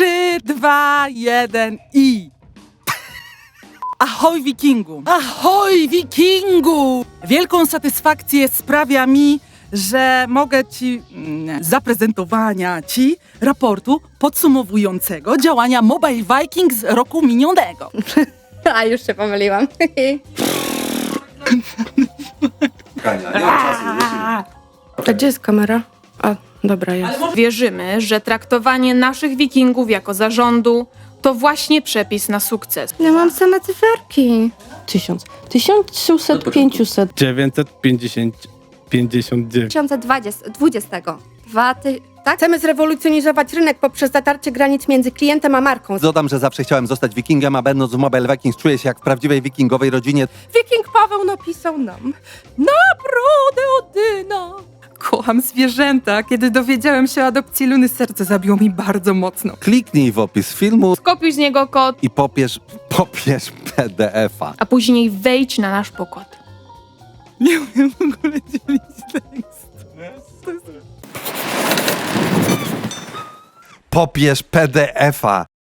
3, 2, 1 i. Ahoj Wikingu! Ahoj Wikingu! Wielką satysfakcję sprawia mi, że mogę ci mm, zaprezentowania ci raportu podsumowującego działania Mobile Vikings roku minionego. A, już się pomyliłam. Kania, nie ma czasu. A gdzie jest kamera? A, dobra, jest. Wierzymy, że traktowanie naszych wikingów jako zarządu to właśnie przepis na sukces. Ja mam same cyferki. Tysiąc. Tysiąc pięciuset. 950, 59. 2020. 20. Dwa ty... Tak? Chcemy zrewolucjonizować rynek poprzez zatarcie granic między klientem a marką. Dodam, że zawsze chciałem zostać wikingiem, a będąc w Mobile Vikings czuję się jak w prawdziwej wikingowej rodzinie. Wiking Paweł napisał nam Naprawdę Odyna! Kocham zwierzęta. Kiedy dowiedziałem się o adopcji Luny, serce zabiło mi bardzo mocno. Kliknij w opis filmu Skopiuj z niego kod, i popierz, popierz PDF-a. a później wejdź na nasz pokład. Nie umiem w ogóle dzielić tekstu. To jest Popierz PDF-a.